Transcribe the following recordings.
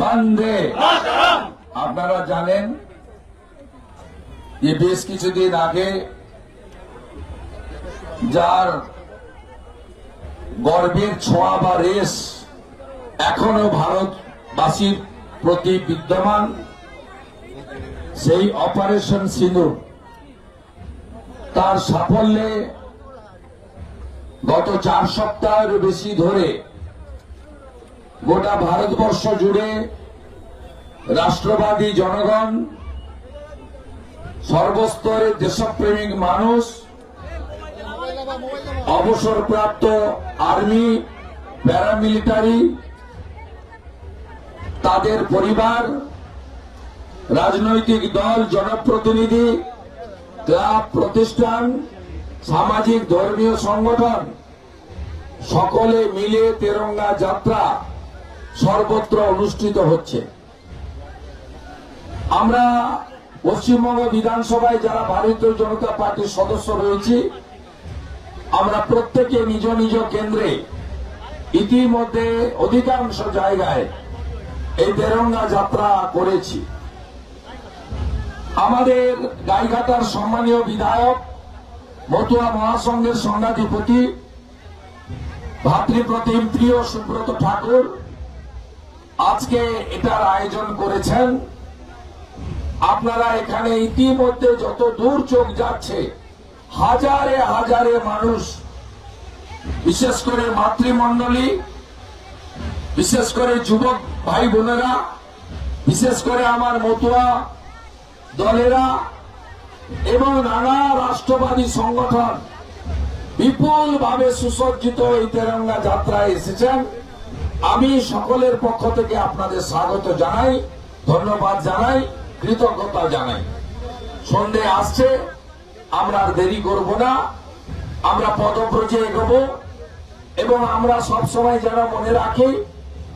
বন্দে। আপনারা জানেন, যে বেশ কিছুদিন আগে যার গর্বের ছোঁয়া বা রেস এখনও ভারতবাসীর প্রতি বিদ্যমান, সেই অপারেশন সিঁদুর। তার সাফল্যে গত চার সপ্তাহের বেশি ধরে গোটা ভারতবর্ষ জুড়ে রাষ্ট্রবাদী জনগণ, সর্বস্তরের দেশপ্রেমিক মানুষ, অবসরপ্রাপ্ত আর্মি, প্যারামিলিটারি, তাদের পরিবার, রাজনৈতিক দল, জনপ্রতিনিধি, ক্লাব, প্রতিষ্ঠান, সামাজিক ধর্মীয় সংগঠন, সকলে মিলে তেরঙ্গা যাত্রা সর্বত্র অনুষ্ঠিত হচ্ছে। আমরা পশ্চিমবঙ্গ বিধানসভায় যারা ভারতীয় জনতা পার্টির সদস্য রয়েছি, আমরা প্রত্যেকে নিজ নিজ কেন্দ্রে ইতিমধ্যে অধিকাংশ জায়গায় এই তেরঙ্গা যাত্রা করেছি। আমাদের গাইঘাটার সম্মানীয় বিধায়ক, মতুয়া মহাসংঘের সংঘাধিপতি ভাতৃপ্রতিম প্রিয় সুব্রত ঠাকুর আজকে এটার আয়োজন করেছেন। আপনারা এখানে ইতিমধ্যে যত দূর চোখ যাচ্ছে, হাজারে হাজারে মানুষ, বিশেষ করে মাতৃমণ্ডলী, বিশেষ করে যুবক ভাই বোনেরা, বিশেষ করে আমার মতুয়া দলেরা এবং নানা রাষ্ট্রবাদী সংগঠন বিপুল ভাবে সুসজ্জিত এই তেরঙ্গা যাত্রায় এসেছেন। আমি সকলের পক্ষ থেকে আপনাদের স্বাগত জানাই, ধন্যবাদ জানাই, কৃতজ্ঞতা জানাই। সন্ধে আসছে, আমরা আর দেরি করব না। আমরা পদব্রজে এগোবো এবং আমরা সব সময় যেন মনে রাখি,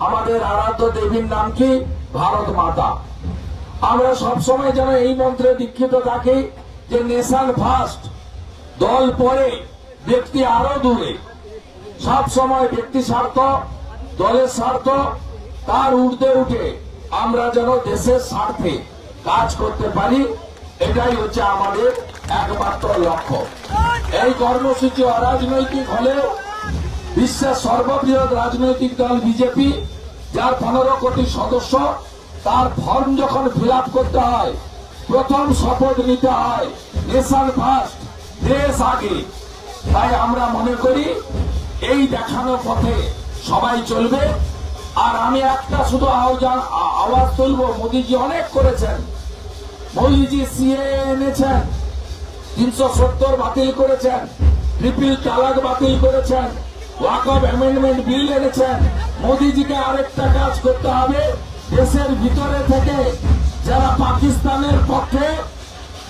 আমাদের আরাধ্য দেবীর নাম কি? ভারত মাতা। আমরা সব সময় যেন এই মন্ত্রে দীক্ষিত থাকি যে নেশন ফার্স্ট দল পরে, ব্যক্তি আরও দূরে। সব সময় ব্যক্তি স্বার্থ দলের স্বার্থ তার ঊর্ধ্বে উঠে আমরা যেন দেশের স্বার্থে কাজ করতে পারি, এটাই হচ্ছে আমাদের একমাত্র লক্ষ্য। এই কর্মসূচি অরাজনৈতিক হলেও বিশ্বের সর্ববৃহৎ রাজনৈতিক দল বিজেপি, যার পনেরো কোটি সদস্য, তার ফর্ম যখন ফিল করতে হয়, প্রথম শপথ নিতে হয় নেশন ফার্স্ট দেশ আগে। তাই আমরা মনে করি, এই দেখানো পথে সবাই চলবে। আর আমি একটা শুধু আওয়াজ তুলবো, মোদীজি অনেক করেছেন। মোদীজি সিএ এনেছেন, তিনশো সত্তর বাতিল করেছেন, ট্রিপল তালাক বাতিল করেছেন, ওয়াক অফ অ্যামেন্ডমেন্ট বিল এনেছেন। মোদীজিকে আরেকটা কাজ করতে হবে। দেশের ভিতরে থেকে যারা পাকিস্তানের পক্ষে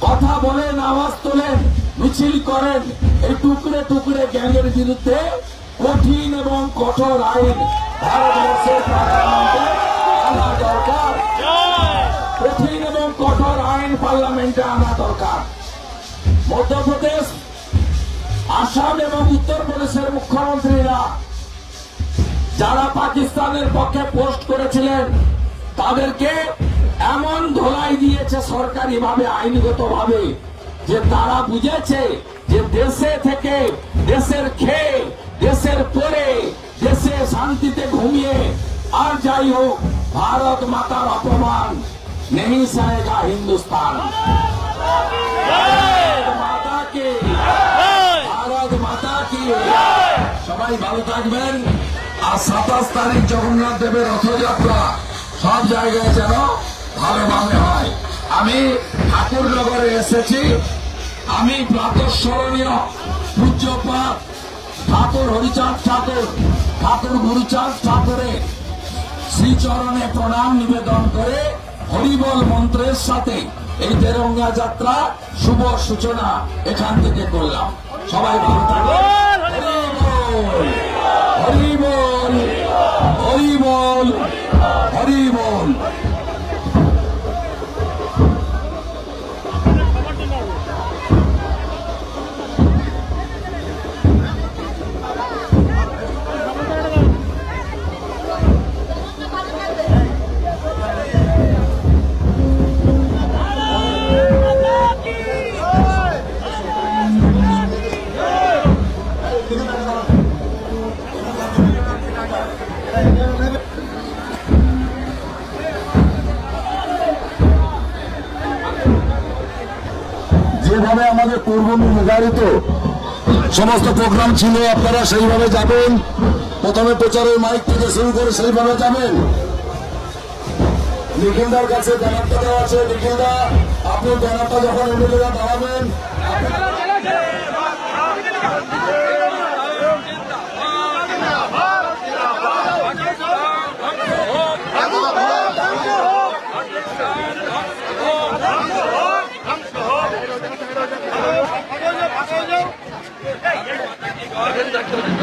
কথা বলেন, আওয়াজ তোলেন, মিছিল করেন, এই টুকরে টুকরে গ্যাংয়ের বিরুদ্ধে কঠিন এবং কঠোর আইন ভারতবর্ষের পার্লামেন্টে আনা দরকার। কঠিন এবং কঠোর আইন পার্লামেন্টে আনা দরকার। মধ্যপ্রদেশ, আসাম এবং উত্তরপ্রদেশের মুখ্যমন্ত্রীরা যারা পাকিস্তানের পক্ষে পোস্ট করেছিলেন, তাদেরকে এমন ধোলাই দিয়েছে সরকারি ভাবে আইনগত ভাবে যে তারা বুঝেছে যে দেশে থেকে দেশের খেয়ে দেশের পরে দেশে শান্তিতে ঘুমিয়ে আর যাই হোক, ভারত মাতার অপমান। নেই হিন্দুস্তান। সবাই ভালো থাকবেন। আর সাতাশ তারিখ জগন্নাথ দেবের রথযাত্রা সব জায়গায় যেন ভালোভাবে হয়। আমি ঠাকুরনগরে এসেছি। আমি প্রাতঃস্মরণীয় পূজ্যপাত ঠাকুর হরিচাঁদ ঠাকুর ঠাকুর গুরুচাঁদ ঠাকুরের শ্রীচরণে প্রণাম নিবেদন করে হরিবল মন্ত্রের সাথে এই তেরঙ্গা যাত্রা শুভ সূচনা এখান থেকে করলাম। সবাই ভালো থাকবে হরি বল যেভাবে আমাদের পূর্ব নির্ধারিত সমস্ত প্রোগ্রাম ছিল, আপনারা সেইভাবে যাবেন। প্রথমে প্রচারের মাইক থেকে শুরু করে সেইভাবে যাবেন। নিখিলদার কাছে দেওয়া আছে। নিখিলদা, আপনি ব্যানারটা যখন এমএলএরা দাঁড়াবেন Gracias.